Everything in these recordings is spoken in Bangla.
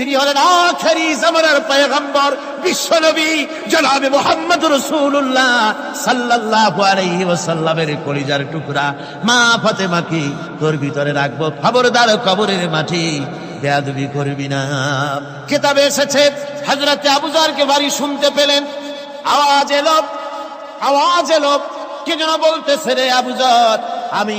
তিনি হলেন আখেরি জামানার পয়গম্বর, বিশ্বনবী জনাবে মোহাম্মদ রাসূলুল্লাহ সাল্লাল্লাহু আলাইহি ওয়াসাল্লামের কলিজার টুকরা। মা ফাতেমাকে তোর ভিতরে রাখব খবরদার কবরের মাটি। বেয়াদবি করবি না। কিতাবে এসেছে, হযরতে আবুজারকে বাড়ি শুনতে পেলেন। আওয়াজ এলো আওয়াজ এলো। কে যেন বলতেছে রে আবুজার আমি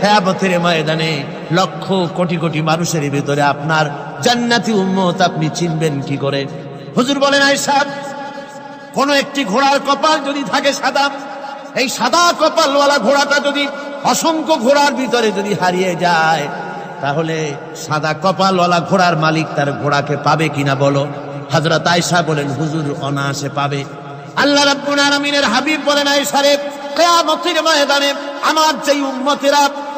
কিয়ামতের ময়দানে লক্ষ কোটি কোটি মানুষের ভিতরে আপনার জান্নাতি উম্মত আপনি চিনবেন কি করে? হুজুর বলেন আয়েশা কোন একটি ঘোড়ার কপাল যদি থাকে সাদা, এই সাদা কপালওয়ালা ঘোড়াটা যদি অসংখ্য ঘোড়ার ভিতরে যদি হারিয়ে যায়, তাহলে সাদা কপালওয়ালা ঘোড়ার মালিক তার ঘোড়াকে পাবে কিনা বলো? হযরত আয়েশা বলেন, হুজুর অনায়াসে পাবে। আল্লাহ রাব্বুল আলামিনের হাবিব বলেন, আয়েশা রে, কিয়ামতের ময়দানে আমার যেই উম্মতেরা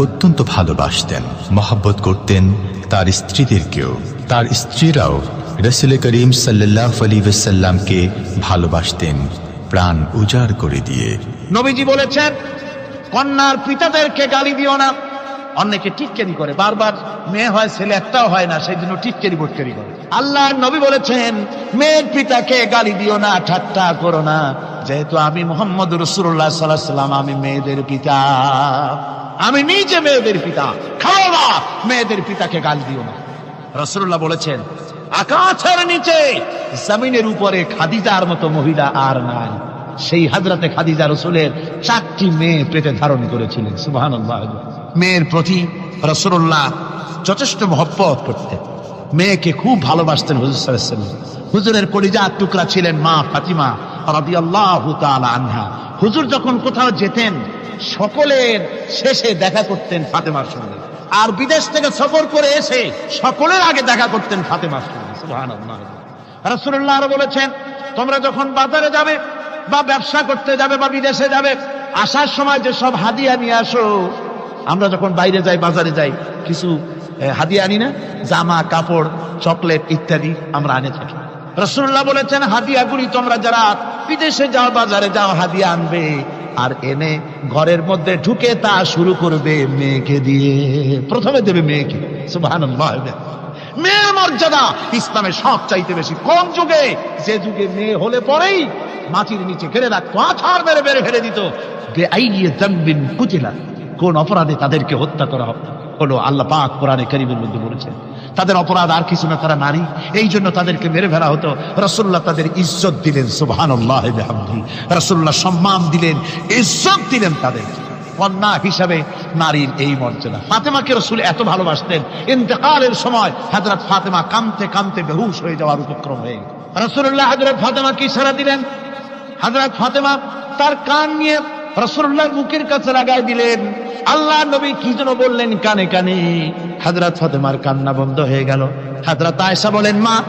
অত্যন্ত ভালোবাসতেন, মহাব্বত করতেন তার স্ত্রীদেরকেও। তার স্ত্রীরাও রসুল করিম সাল্লাহ আলী ভালোবাসতেন, প্রাণ উজাড় করে দিয়ে। নবীজি বলেছেন, কন্যার পিতাদেরকে গালি দিও না। অনেকে টিটকেরি করে। বারবার মেয়ে হয়, ছেলে একটাও হয় না সেই জন্য টিটকেরি বটকেরি করে। আল্লাহ নবী বলেছেন, মেয়ের পিতাকে গালি দিও না, ঠাট্টা করো না। যেহেতু আমি মোহাম্মদ রসুল্লাহ সাল্লাহ সাল্লাম আমি মেয়েদের পিতা। আমি নিজে মেয়েদের পিতা। খাও না, মেয়েদের পিতাকে গালি দিও না। রসুল্লাহ বলেছেন, আকাশের নিচে জমিনের উপরে খাদিজার মতো মহিলা আর নাই। সেই হাজরাতে খাদিজা রসুলের চারটি মেয়ে পেটে ধারণ করেছিলেন সুবাহ মেয়ের প্রতি রসুল্লাহ যথেষ্ট মহব্বত করতেন। মেয়েকে খুব ভালোবাসতেন হুজুর সাল্লাল্লাহু হুজুরের কলিজা টুকরা ছিলেন মা ফাতিমা। আনহা। হুজুর যখন কোথাও যেতেন, সকলের শেষে দেখা করতেন ফাতেমার সঙ্গে। আর বিদেশ থেকে সফর করে এসে সকলের আগে দেখা করতেন ফাতেমার সঙ্গে। আরও বলেছেন, তোমরা যখন বাজারে যাবে বা ব্যবসা করতে যাবে বা বিদেশে যাবে, আসার সময় যে সব হাদিয়া নিয়ে আসো। আমরা যখন বাইরে যাই, বাজারে যাই, কিছু হাদিয়া আনি না? জামা, কাপড়, চকলেট ইত্যাদি আমরা আনে থাকি। রসুল্লাহ বলেছেন, হাদিয়া হাদিয়াগুলি তোমরা যারা বিদেশে যাও, বাজারে যাও, হাদিয়া আনবে। আর এনে ঘরের মধ্যে ঢুকে তা শুরু করবে মেয়েকে দিয়ে। প্রথমে দেবে মেয়েকে। সুবহানাল্লাহ। মেয়ের মর্যাদা ইসলামে সব চাইতে বেশি কোন যুগে। যে যুগে মেয়ে হলে পরেই মাটির নিচে ঘেরে রাখতো আছাড় মেরে মেরে ফেলে দিত। কুচিলা কোন অপরাধে তাদেরকে হত্যা করা হলো, আল্লাহ পাক কোরআনে কারিমের মধ্যে বলেছেন। তাদের অপরাধ আর কিছু না, তারা নারী। এই জন্য তাদেরকে মেরে ফেলা হতো। রসুল্লাহ তাদের ইজ্জত দিলেন সুবহান রসুল্লাহ সম্মান দিলেন, ইজ্জত দিলেন তাদেরকে কন্যা হিসাবে নারীর এই মর্যাদা। ফাতেমাকে রসুল এত ভালোবাসতেন। ইন্তেকালের সময় হাজরত ফাতেমা কামতে কামতে বেহুশ হয়ে যাওয়ার উপক্রম হয়ে রসুল্লাহ হাজরত ফাতেমা কি সারা দিলেন। হাজরত ফাতেমা তার কান নিয়ে রসুল্লাহর মুখের কাছে লাগাই দিলেন। আল্লাহ নবী কি যেন বললেন কানে কানে। হাজরত ফাতেমার কান্না বন্ধ হয়ে গেল। হাজরত আয়েশা বলেন, মা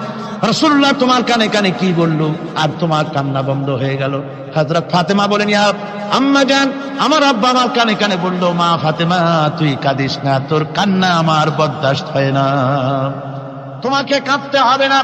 রসুল্লাহ তোমার কানে কানে কি বলল? আর তোমার কান্না বন্ধ হয়ে গেল। হাজরত ফাতেমা বলেন, ইয়া আম্মা জান, আমার আব্বা আমার কানে কানে বলল, মা ফাতেমা, তুই কাঁদিস না, তোর কান্না আমার বরদাস্ত হয় না। তোমাকে কাঁদতে হবে না।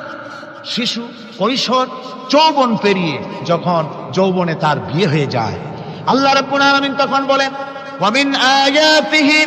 শিশু, কৈশোর, যৌবন পেরিয়ে যখন যৌবনে তার বিয়ে হয়ে যায়। আল্লাহ রাব্বুল আলামিন তখন বলেন ওয়ামিন আয়াতিহি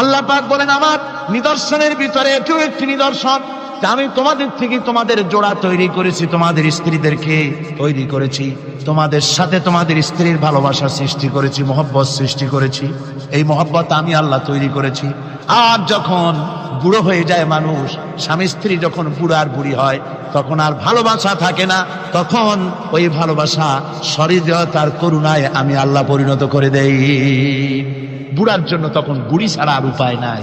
আল্লাহ পাক বলেন, আমার নিদর্শনের ভিতরে এটিও একটি নিদর্শন আমি তোমাদের থেকে তোমাদের জোড়া তৈরি করেছি, তোমাদের স্ত্রীদেরকে তৈরি করেছি, তোমাদের সাথে তোমাদের স্ত্রীর ভালোবাসা সৃষ্টি করেছি, মহব্বত সৃষ্টি করেছি, এই মহব্বত আমি আল্লাহ তৈরি করেছি। আর যখন বুড়ো হয়ে যায় মানুষ, স্বামী স্ত্রী যখন বুড়ো আর বুড়ি হয়, তখন আর ভালোবাসা থাকে না, তখন ওই ভালোবাসা সরিদতার করুণায় আমি আল্লাহ পরিণত করে দেই। বুড়ার জন্য তখন বুড়ি ছাড়া আর উপায় নাই।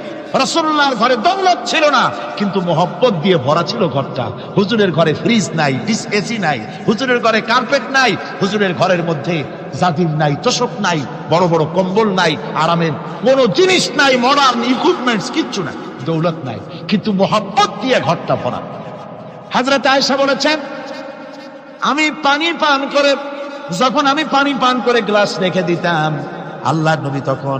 রসুল্লাহর ঘরে দৌলত ছিল না, কিন্তু মোহব্বত দিয়ে ভরা ছিল ঘরটা। হুজুরের ঘরে ফ্রিজ নাই ডিস এসি নাই, হুজুরের ঘরে কার্পেট নাই, হুজুরের ঘরের মধ্যে জাতির নাই, তোষক নাই, বড় বড় কম্বল নাই আরামের কোনো জিনিস নাই মডার্ন ইকুইপমেন্টস কিচ্ছু নাই, দৌলত নাই, কিন্তু মোহব্বত দিয়ে ঘরটা ভরা। হাজরত আয়েশা বলেছেন, আমি পানি পান করে, যখন আমি পানি পান করে গ্লাস রেখে দিতাম আল্লাহ নবী তখন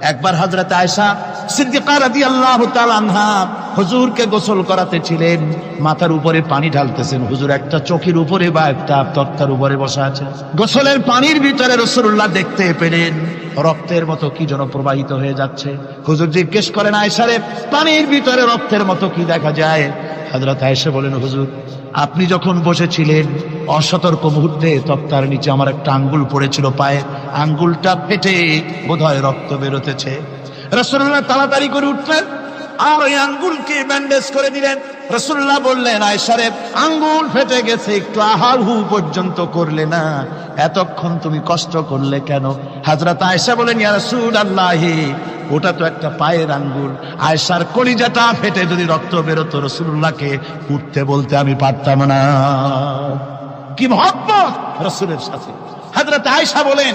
একবার হাজরত আয়সা সিদ্দিকা রাদিয়াল্লাহু তাআলা আনহা হুজুরকে গোসল করাতে ছিলেন। মাথার উপরে পানি ঢালতেছেন। হুজুর একটা চোখের উপরে বা একটা তক্তার উপরে বসা আছে গোসলের পানির ভিতরে রসুল্লাহ দেখতে পেলেন। রক্তের মতো কি যেন প্রবাহিত হয়ে যাচ্ছে। হুজুর জিজ্ঞেস করেন আয়সারে পানির ভিতরে রক্তের মতো কি দেখা যায়? হাজরত আয়েশা বলেন, হুজুর, আপনি যখন বসেছিলেন, অসতর্ক মুহূর্তে তক্তার নিচে আমার একটা আঙ্গুল পড়েছিল পায়ে। আঙ্গুলটা ফেটে বোধহয় রক্ত বেরোতেছে। রসুল্লাহ তাড়াতাড়ি করে উঠলেন আর ওই আঙ্গুলকে ব্যান্ডেজ করে দিলেন। রসুল্লাহ বললেন আয়সারে আঙ্গুল ফেটে গেছে, একটু আহার হু পর্যন্ত করলে না। এতক্ষণ তুমি কষ্ট করলে কেন? হাজরত আয়সা বলেন ইয়া রসুল আল্লাহি ওটা তো একটা পায়ের আঙ্গুল। আয়সার কলিজাটা ফেটে যদি রক্ত বেরোতো রসুল্লাহকে উঠতে বলতে আমি পারতাম না। কি মহব্বত রসুলের সাথে। হাজরত আয়সা বলেন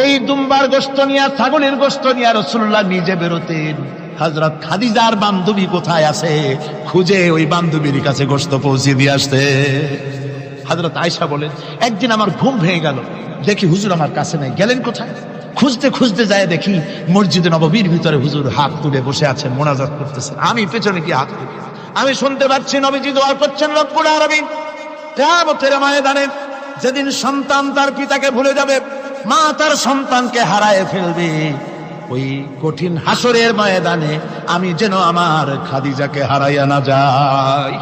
এই দুম্বার গোস্ত নিয়ে, ছাগলের গোস্ত নিয়ে রসুল্লাহ নিজে বেরোতেন। হজরত খাদিজার বান্ধবী কোথায় আছে, খুঁজে ওই বান্ধবীর কাছে গোস্ত পৌঁছে দিয়ে আসতে। হজরত আয়সা বলেন একদিন আমার ঘুম ভেঙে গেল। দেখি হুজুর আমার কাছে নাই। গেলেন কোথায়? খুঁজতে খুঁজতে যায় দেখি মসজিদে নববীর ভিতরে হুজুর হাত তুলে বসে আছেন, মোনাজাত করতেছেন। আমি পেছনে কি হাত তুলি। আমি শুনতে পাচ্ছি নবীজি দোয়া করছেন রব্বুল আলামিন। মায়ে ময়দানে যেদিন সন্তান তার পিতাকে ভুলে যাবে মা তার সন্তানকে হারায় ফেলবে। ওই কঠিন হাসরের ময়দানে আমি যেন আমার খাদিজাকে হারাইয়া না যাই।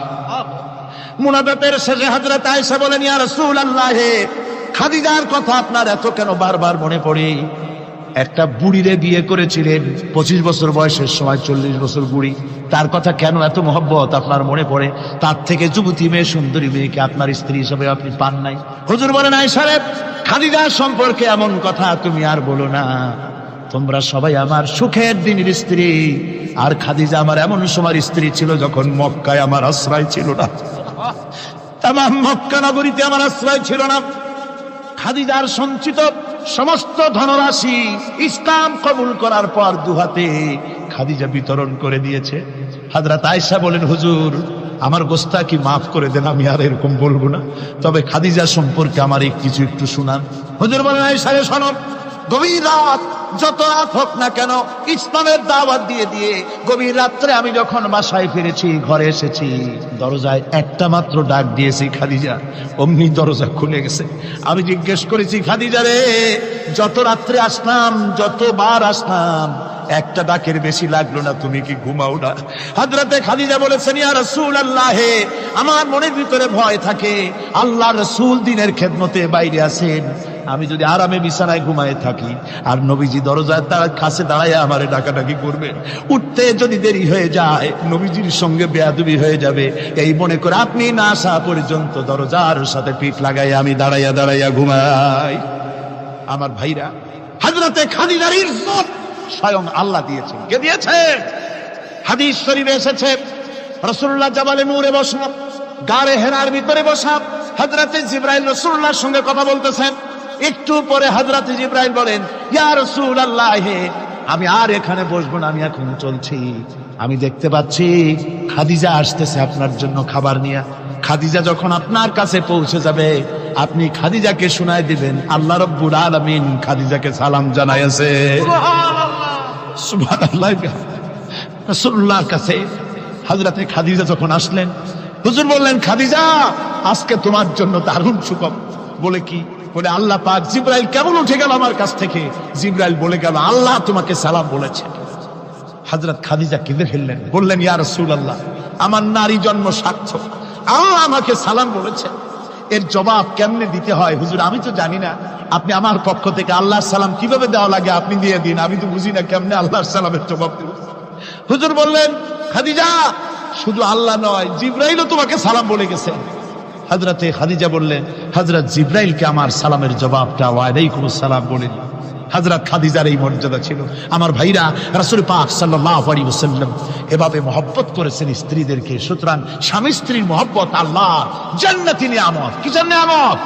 মুনাজাতের শেষে তাই সে বলেন, ইয়া রাসূলুল্লাহ, খাদিজার কথা আপনার এত কেন বারবার মনে পড়ে? একটা বুড়িরে বিয়ে করেছিলেন, পঁচিশ বছর বয়সের সময় চল্লিশ বছর বুড়ি। তার কথা কেন এত মহব্বত আপনার মনে পড়ে? তার থেকে যুবতী মেয়ে, সুন্দরী মেয়েকে আপনার স্ত্রী হিসেবে আপনি পান নাই। হুজুর বলেন, আয় সাহেব খাদিজার সম্পর্কে এমন কথা তুমি আর বলো না। তোমরা সবাই আমার সুখের দিনের স্ত্রী। আর খাদিজা আমার এমন সময় স্ত্রী ছিল যখন মক্কায় আমার আশ্রয় ছিল না। তাম মক্কা নগরীতে আমার আশ্রয় ছিল না। খাদিজার সঞ্চিত সমস্ত ধনরাশি ইসলাম কবুল করার পর দুহাতে খাদিজা বিতরণ করে দিয়েছে। হাজরাত আয়সা বলেন, হুজুর, আমার গোস্তা কি মাফ করে দেন? আমি আর এরকম বলব না। তবে খাদিজা সম্পর্কে আমার কিছু একটু শুনান। হুজুর বলেন গভীর রাত, যত রাত হোক না কেন, ইসলামের দাওয়াত দিয়ে দিয়ে গভীর রাত্রে আমি যখন বাসায় ফিরেছি, ঘরে এসেছি, দরজায় একটা মাত্র ডাক দিয়েছি, খাদিজা, অমনি দরজা খুলে গেছে। আমি জিজ্ঞেস করেছি, খাদিজা রে, যত রাত্রে আসলাম, যতবার আসলাম একটা ডাকের বেশি লাগল না, তুমি কি ঘুমাও না? হাজরাতে খাদিজা বলেছেন, ইয়া রাসূল আল্লাহে আমার মনের ভিতরে ভয় থাকে। আল্লাহ রসুল দিনের খেদমতে বাইরে আছেন। আমি যদি আরামে বিছানায় ঘুমায় থাকি, আর নবীজি দরজায় তার কাছে দাঁড়ায় আমারে ডাকাডাকি করবে। উঠতে যদি দেরি হয়ে যায়, নবীজির সঙ্গে বেয়াদবি হয়ে যাবে। এই মনে করে আপনি না আসা পর্যন্ত দরজার সাথে পিঠ লাগাই আমি দাঁড়াইয়া দাঁড়াইয়া ঘুমাই। আমার ভাইরা, হাজরাতে খাদিজার ইজ্জত স্বয়ং আল্লাহ দিয়েছেন। কে দিয়েছে? হাদিস শরীফে এসেছে রসুল্লাহ জাবালে নূরে বসা গাড়ে হেরার ভিতরে বসা হজরতে জিব্রাইল রসুল্লাহর সঙ্গে কথা বলতেছেন। একটু পরে হজরতে জিব্রাইল বলেন, ইয়া রসুল আল্লাহ আমি আর এখানে বসবো না, আমি এখন চলছি। আমি দেখতে পাচ্ছি খাদিজা আসতেছে আপনার জন্য খাবার নিয়ে। খাদিজা যখন আপনার কাছে পৌঁছে যাবে, আপনি খাদিজাকে শোনায় দিবেন, আল্লাহ রব্বুল আলামিন খাদিজাকে সালাম জানাইছে রাসূলুল্লাহর কাছে হযরতে খাদিজা যখন আসলেন, হুজুর বললেন, খাদিজা, আজকে তোমার জন্য দারুণ সুখবর বলে কি? বলে, আল্লাহ পাক জিব্রাইল কেমন উঠে গেল আমার কাছ থেকে? জিব্রাইল বলে গেল, আল্লাহ তোমাকে সালাম বলেছে। হযরত খাদিজা কেঁদে ফেললেন, বললেন, ইয়া রাসূলুল্লাহ, আমার নারী জন্ম সার্থক। আল্লাহ আমাকে সালাম বলেছে এর জবাব কেমনে দিতে হয়? হুজুর, আমি তো জানি না। আপনি আমার পক্ষ থেকে আল্লাহর সালাম কীভাবে দেওয়া লাগে আপনি দিয়ে দিন। আমি তো বুঝি না কেমনে আল্লাহর সালামের জবাব দেব। হুজুর বললেন, খাদিজা, শুধু আল্লাহ নয়, জিব্রাইলও তোমাকে সালাম বলে গেছে। হাজরাতে খাদিজা বললেন হাজরাত জিব্রাইলকে আমার সালামের জবাবটা ওয়ালাইকুম সালাম বলেন হজরত খাদিজার এই মর্যাদা ছিল। আমার ভাইরা রাসুল পাক সাল্লাহ ওসাল্লাম এভাবে মহব্বত করেছেন স্ত্রীদেরকে। সুতরাং স্বামী স্ত্রীর মহব্বত আল্লাহ। জান্নাতি নিয়ামত। কি জন্য নিয়ামত?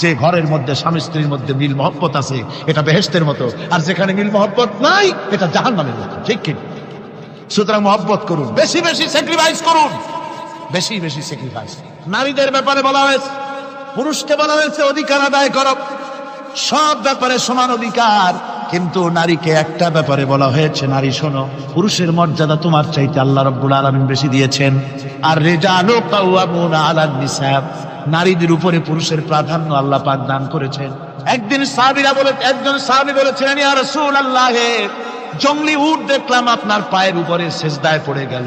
যে ঘরের মধ্যে স্বামী স্ত্রীর মধ্যে মিল মহব্বত আছে, এটা বেহেস্তের মতো। আর যেখানে মিল মহব্বত নাই, এটা জাহান্নামের মতো। ঠিক কি? সুতরাং মহব্বত করুন। বেশি বেশি স্যাক্রিফাইস করুন। বেশি বেশি স্যাক্রিফাইস নারীদের ব্যাপারে বলা হয়েছে, পুরুষকে বলা হয়েছে, অধিকার আদায় করো। সব ব্যাপারে সমান অধিকার। কিন্তু নারীকে একটা ব্যাপারে বলা হয়েছে, নারী শোনো, পুরুষের মর্যাদা তোমার চাইতে আল্লাহ রব্বুল আলামিন বেশি দিয়েছেন। আর রেজালু কাওয়ামুনা আলান নিসাব, নারীদের উপরে পুরুষের প্রাধান্য আল্লাহ পাক দান করেছেন। একদিন সাহাবীরা বলে, একজন সাহাবী বলেছিলেন, ইয়া রাসূলুল্লাহ, জঙ্গলি উট দেখলাম আপনার পায়ের উপরে সেজদায় পড়ে গেল।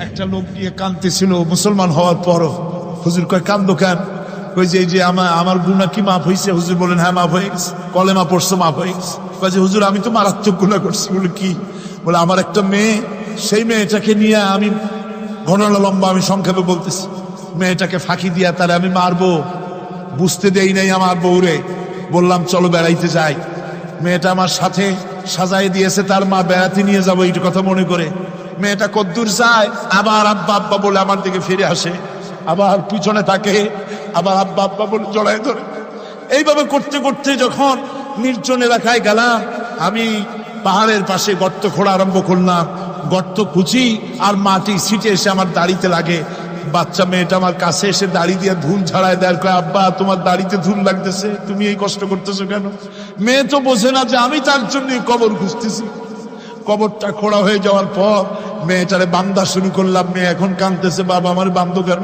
একটা লোক নিয়ে কাঁদতেছিল, মুসলমান হওয়ার পরও হুজুর কয়, কান্দো কেন? কই যে, এই যে আমার আমার গুণা কি মাফ হয়েছে হুজুর বলেন হ্যাঁ মাফ হয়ে গেছে, কলেমা পড়ছো, মাফ হয়ে গেছে। কয় যে, হুজুর, আমি তো মারাত্মক গুণা করছি। বলে, কি? বলে, আমার একটা মেয়ে, সেই মেয়েটাকে নিয়ে আমি ঘটনা লম্বা আমি সংক্ষেপে বলতেছি। মেয়েটাকে ফাঁকি দিয়া তারে আমি মারবো। বুঝতে দেই নাই আমার বউরে। বললাম, চলো বেড়াইতে যাই। মেয়েটা আমার সাথে সাজাই দিয়েছে, তার মা বেড়াতে নিয়ে যাব এইটা কথা মনে করে। মেয়েটা কদ্দূর যায় আবার আব্বা আব্বা বলে আমার দিকে ফিরে আসে। আবার পিছনে থাকে আবার আব্বা আব্বা বলে জড়ায় ধরে। এইভাবে করতে করতে যখন নির্জন এলাকায় গেলাম আমি পাহাড়ের পাশে গর্ত খোঁড়া আরম্ভ করলাম। গর্ত কুচি আর মাটি ছিটে এসে আমার দাড়িতে লাগে। বাচ্চা মেয়েটা আমার কাছে এসে দাড়ি দিয়ে ধুল ঝাড়ায় দেয় কয়, আব্বা তোমার দাড়িতে ধুল লাগতেছে তুমি এই কষ্ট করতেছো কেন? মেয়ে তো বোঝে না যে আমি তার জন্য কবর খুঁজতেছি। কবরটা খোড়া হয়ে যাওয়ার পর মেয়েটারে বান্দা শুরু করলাম, মেয়ে, এখন কাঁদতেছে বাবা, আমার বান্ধ কেন?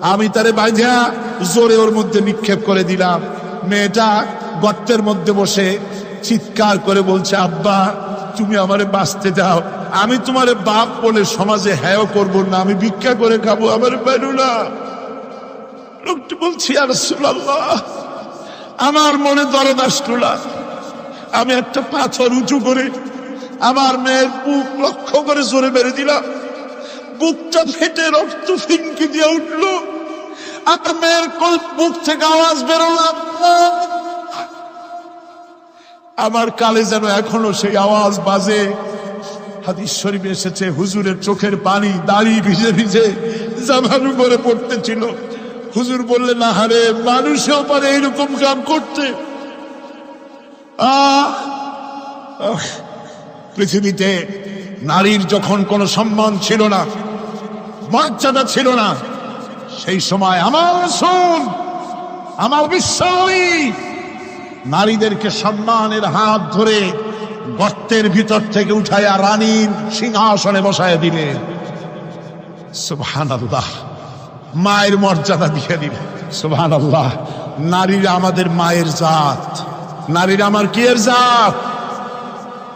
আমি তারে বাইধা জোরে ওর মধ্যে নিক্ষেপ করে দিলাম। মেয়েটা গর্তের মধ্যে বসে চিৎকার করে বলছে, আব্বা, তুমি আমারে বাঁচতে দাও। আমি তোমারে বাপ বলে সমাজে হ্যাঁ করব না, আমি ভিক্ষা করে খাব, আমার বেরো না। লোকটি বলছি আর আমার মনে দরদ আসলো না। আমি একটা পাথর উঁচু করে আমার মেয়ের বুক লক্ষ্য করে জোরে মেরে দিলাম। বুকটা ফেটে রক্ত ফিনকি দিয়ে উঠল। আমার মেয়ের বুক থেকে আওয়াজ বেরোলাম আমার কালে যেন এখনও সেই আওয়াজ বাজে। হাদিস শরীফে এসেছে হুজুরের চোখের পানি দাড়ি ভিজে ভিজে জামানু করে পড়তেছিল। হুজুর বললেন না হারে মানুষেও পারে এরকম কাম করতে। আহ, পৃথিবীতে নারীর যখন কোনো সম্মান ছিল না, মর্যাদা ছিল না, সেই সময় আমার শুন আমার বিশ্বাসী নারীদেরকে সম্মানের হাত ধরে গর্তের ভিতর থেকে উঠাইয়া রানীর সিংহাসনে বসায় দিলেন সুবহান আল্লাহ মায়ের মর্যাদা দিয়ে দিলেন সুবহান আল্লাহ নারীরা আমাদের মায়ের জাত। নারীরা আমার কি এর জাত?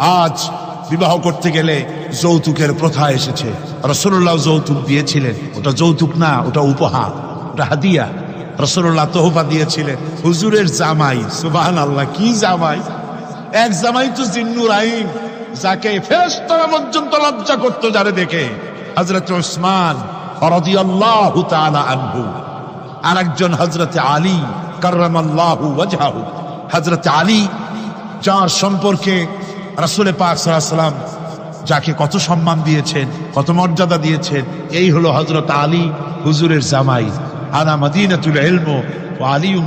আজ বিবাহ করতে গেলে যৌতুকের প্রথা এসেছে। রসুল্লাহ যৌতুক দিয়েছিলেন। ওটা যৌতুক না, ওটা উপহার, ওটা হাদিয়া। রসুল্লাহ তোহফা দিয়েছিলেন। হুজুরের জামাই সুবাহান আল্লাহ কি জামাই? এক জামাই তো জিন্নুর আইন, যাকে ফেরেশতারা পর্যন্ত লজ্জা করতো যারে দেখে। হযরত ওসমান আর একজন হযরত আলী ওয়াজহাহু। হযরত আলী, যার সম্পর্কে রাসূল পাক সাল্লাম যাকে কত সম্মান দিয়েছেন, কত মর্যাদা দিয়েছেন, এই হলো হজরত আলী, হুজুরের জামাই। আনা মদিনাতুল তুল ও আলী